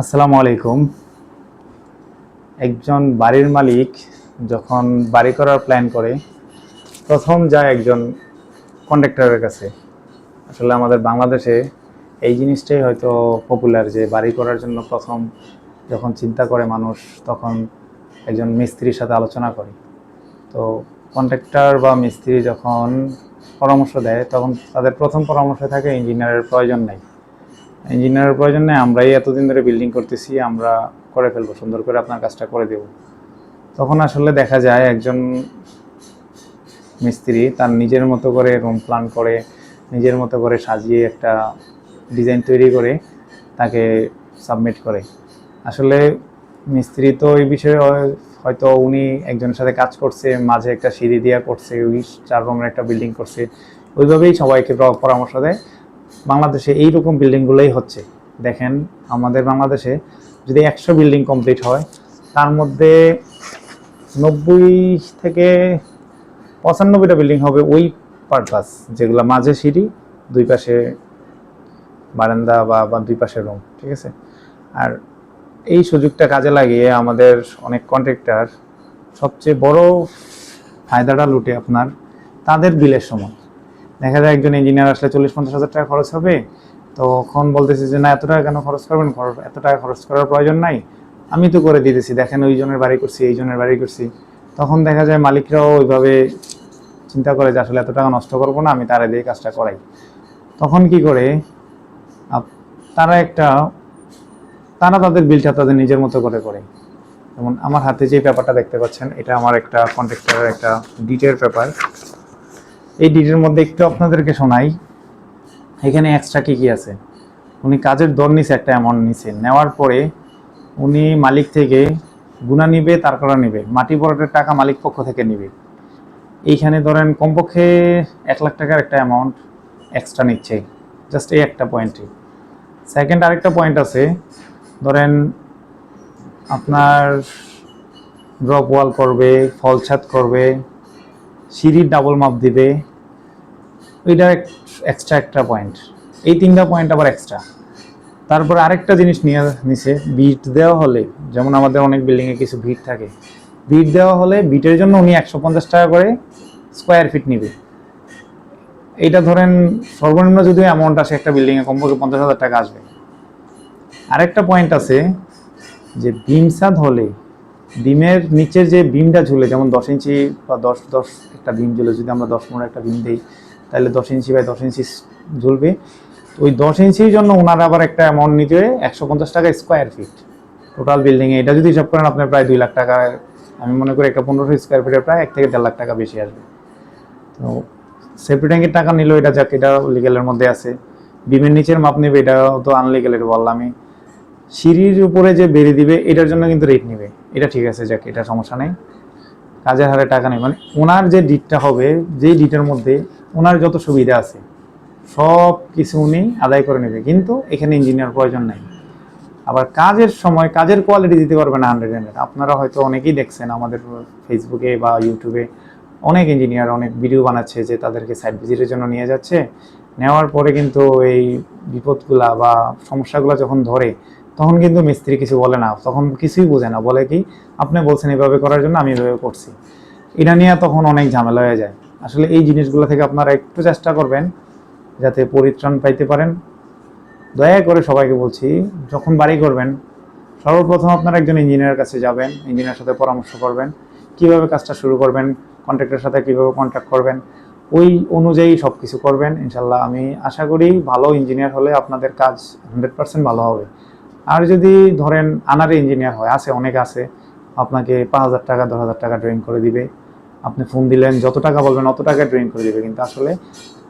আসসালামু আলাইকুম। একজন বাড়ির মালিক যখন বাড়ি করার প্ল্যান করে, প্রথম যায় একজন কন্ট্রাক্টরের কাছে। আসলে আমাদের বাংলাদেশে এই জিনিসটাই হয়তো পপুলার যে বাড়ি করার জন্য প্রথম যখন চিন্তা করে মানুষ, তখন একজন মিস্ত্রির সাথে আলোচনা করে। তো কন্ট্রাক্টর বা মিস্ত্রি যখন পরামর্শ দেয়, তখন তাদের প্রথম পরামর্শ থাকে ইঞ্জিনিয়ারের প্রয়োজন নেই। ইঞ্জিনিয়ারের প্রয়োজন নেই আমরাই এতদিন ধরে বিল্ডিং করতেছি, আমরা করে ফেলব, সুন্দর করে আপনার কাজটা করে দেব। তখন আসলে দেখা যায় একজন মিস্ত্রি তার নিজের মতো করে রুম প্ল্যান করে, নিজের মতো করে সাজিয়ে একটা ডিজাইন তৈরি করে তাকে সাবমিট করে। আসলে মিস্ত্রি তো এই বিষয়ে হয়- হয়তো উনি একজনের সাথে কাজ করছে, মাঝে একটা সিঁড়ি দিয়া করছে, ওই চার রুমের একটা বিল্ডিং করছে, ওইভাবেই সবাইকে পরামর্শ দেয়। বাংলাদেশে এইরকম বিল্ডিংগুলোই হচ্ছে। দেখেন, আমাদের বাংলাদেশে যদি একশো বিল্ডিং কমপ্লিট হয়, তার মধ্যে নব্বই থেকে পঁচানব্বইটা বিল্ডিং হবে ওই পারপাস যেগুলো মাঝে সিঁড়ি, দুই পাশে বারান্দা বা বা দুই পাশে রুম ঠিক আছে? আর এই সুযোগটা কাজে লাগিয়ে আমাদের অনেক কন্ট্রাক্টর সবচেয়ে বড় ফায়দাটা লুটে আপনার তাদের বিলের সময়। দেখা যায় একজন ইঞ্জিনিয়ার আসলে চল্লিশ পঞ্চাশ হাজার টাকা খরচ হবে, তখন বলতেছি যে, না, এত টাকা কেন খরচ করবেন? এত টাকা খরচ করার প্রয়োজন নাই। আমি তো করে দিতেছি, দেখেন ওই জনের বাড়ি করছি এই জনের বাড়ি করছি। তখন দেখা যায় মালিকরাও ওইভাবে চিন্তা করে যে, আসলে এত টাকা নষ্ট করব না, আমি তারা দিয়ে কাজটা করাই। তখন কি করে? তারা একটা, তারা তাদের বিলটা তাদের নিজের মতো করে করে। যেমন আমার হাতে যে পেপারটা দেখতে পাচ্ছেন, এটা আমার একটা কন্ট্রাক্টরের একটা ডিটের পেপার এই ডিটের মধ্যে একটু আপনাদেরকে শোনাই। এখানে এক্সট্রা কী কী আছে? উনি কাজের দর নিছে একটা অ্যামাউন্ট নিছে। নেওয়ার পরে উনি মালিক থেকে গুণা নিবে, তারপরে নিবে। মাটি বরাটের টাকা মালিক পক্ষ থেকে নিবে। এইখানে ধরেন কমপক্ষে এক লাখ টাকার একটা অ্যামাউন্ট এক্সট্রা নিচ্ছে। জাস্ট এই একটা পয়েন্টে সেকেন্ড আরেকটা পয়েন্ট আছে। ধরেন আপনার ড্রপ ওয়াল করবে ফল ছাদ করবে, সিঁড়ির ডাবল মাপ দিবে। ওইটা এক্সট্রা একটা পয়েন্ট এই তিনটা পয়েন্ট আবার এক্সট্রা তারপর আরেকটা জিনিস নিয়ে নিছে বিট দেওয়া হলে, যেমন আমাদের অনেক বিল্ডিংয়ে কিছু ভিট থাকে বিট দেওয়া হলে বিটের জন্য উনি একশো পঞ্চাশ টাকা করে স্কোয়ার ফিট নিবে। এইটা ধরেন সর্বনিম্ন যদি অ্যামাউন্ট আসে একটা বিল্ডিংয়ে কমপক্ষে পঞ্চাশ হাজার টাকা আসবে। আরেকটা পয়েন্ট আছে যে বিম ছাদ হলে বিমের নিচের যে বিমটা ঝুলে, যেমন দশ ইঞ্চি বা দশ দশ একটা বিম ঝুলে, যদি আমরা দশ পনেরো একটা বিম দিই তাহলে দশ ইঞ্চি বাই দশ ইঞ্চি ঝুলবে। ওই দশ ইঞ্চির জন্য ওনারা আবার একটা অ্যামাউন্ট নিতে হয় একশো পঞ্চাশ টাকা স্কোয়ার ফিট টোটাল বিল্ডিংয়ে এটা যদি হিসাব করেন আপনার প্রায় দুই লাখ টাকা, আমি মনে করি একটা পনেরোশো স্কোয়ার ফিটের প্রায় এক থেকে দেড় লাখ টাকা বেশি আসবে। তো সেফটি ট্যাঙ্কের টাকা নিল এটা যাক, এটা লিগেলের মধ্যে আছে। বিমের নিচের মাপ নেবে, এটাও তো আনলিগেল এটা বললামই সিঁড়ির উপরে যে বেড়ে দিবে, এটার জন্য কিন্তু রেট নেবে। এটা ঠিক আছে, যাক, এটা সমস্যা নেই। কাজের হারে টাকা নেই। মানে ওনার যে ডিটটা হবে যেই ডিটের মধ্যে ওনার যত সুবিধা আছে, সব কিছু উনি আদায় করে নেবে। কিন্তু এখানে ইঞ্জিনিয়ার প্রয়োজন নাই। আবার কাজের সময়, কাজের কোয়ালিটি দিতে পারবে না হান্ড্রেড হান্ড্রেড আপনারা হয়তো অনেকেই দেখছেন আমাদের ফেসবুকে বা ইউটিউবে অনেক ইঞ্জিনিয়ার অনেক ভিডিও বানাচ্ছে যে তাদেরকে সাইট ভিজিটের জন্য নিয়ে যাচ্ছে। নেওয়ার পরে কিন্তু এই বিপদগুলা বা সমস্যাগুলো যখন ধরে, তখন কিন্তু মিস্ত্রি কিছু বলে না। তখন কিছুই বোঝে না। বলে কি, আপনি বলছেন এভাবে করার জন্য, আমি এভাবে করছি। এটা নিয়ে তখন অনেক ঝামেলা হয়ে যায়। আসলে এই জিনিসগুলো থেকে আপনারা একটু চেষ্টা করবেন যাতে পরিত্রাণ পাইতে পারেন। দয়া করে সবাইকে বলছি, যখন বাড়ি করবেন, সর্বপ্রথম আপনারা একজন ইঞ্জিনিয়ারের কাছে যাবেন, ইঞ্জিনিয়ারের সাথে পরামর্শ করবেন, কীভাবে কাজটা শুরু করবেন কন্ট্রাক্টরের সাথে কীভাবে কন্ট্যাক্ট করবেন, ওই অনুযায়ী সব কিছু করবেন ইনশাল্লাহ আমি আশা করি ভালো ইঞ্জিনিয়ার হলে আপনাদের কাজ হান্ড্রেড পার্সেন্ট ভালো হবে। আর যদি ধরেন আনারে ইঞ্জিনিয়ার হয়, আছে, অনেক আছে, আপনাকে পাঁচ হাজার টাকা, দশ হাজার টাকা ড্রয়িং করে দিবে। আপনি ফোন দিলেন, যত টাকা বলবেন অত টাকা ড্রয়িং করে দেবে। কিন্তু আসলে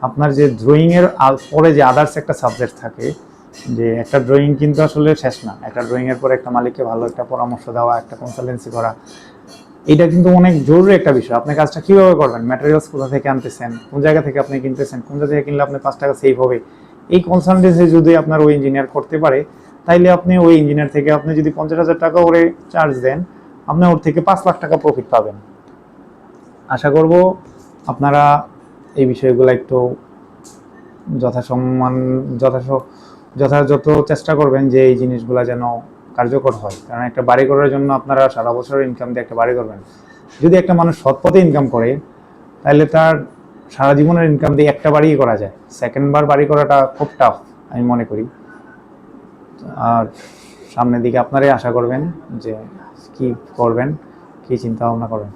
আপনার যে ড্রয়িংয়ের পরে যে আদার্স একটা সাবজেক্ট থাকে, যে একটা ড্রয়িং কিন্তু আসলে শেষ না। একটা ড্রয়িংয়ের পরে একটা মালিককে ভালো একটা পরামর্শ দেওয়া, একটা কনসালটেন্সি করা, এটা কিন্তু অনেক জরুরি একটা বিষয়। আপনি কাজটা কীভাবে করবেন? ম্যাটেরিয়ালস কোথা থেকে আনতেছেন? কোন জায়গা থেকে আপনি কিনতেছেন? কোন জায়গা থেকে কিনলে আপনি পাঁচ টাকা সেভ হবে? এই কনসালটেন্সি যদি আপনার ওই ইঞ্জিনিয়ার করতে পারে, তাইলে আপনি ওই ইঞ্জিনিয়ার থেকে আপনি যদি পঞ্চাশ হাজার টাকা করে চার্জ দেন, আপনি ওর থেকে পাঁচ লাখ টাকা প্রফিট পাবেন। আশা করব আপনারা এই বিষয়গুলো একটু যথাসম্মান, যথাস, যথাযথ চেষ্টা করবেন যে এই জিনিসগুলো যেন কার্যকর হয়। কারণ একটা বাড়ি করার জন্য আপনারা সারা বছর ইনকাম দিয়ে একটা বাড়ি করবেন। যদি একটা মানুষ সৎ পথে ইনকাম করে, তাহলে তার সারা জীবনের ইনকাম দিয়ে একটা বাড়িই করা যায়। সেকেন্ড বার বাড়ি করাটা খুব টাফ আমি মনে করি। আর সামনের দিকে আপনারাই আশা করবেন যে কি করবেন, কি চিন্তা ভাবনা করবেন।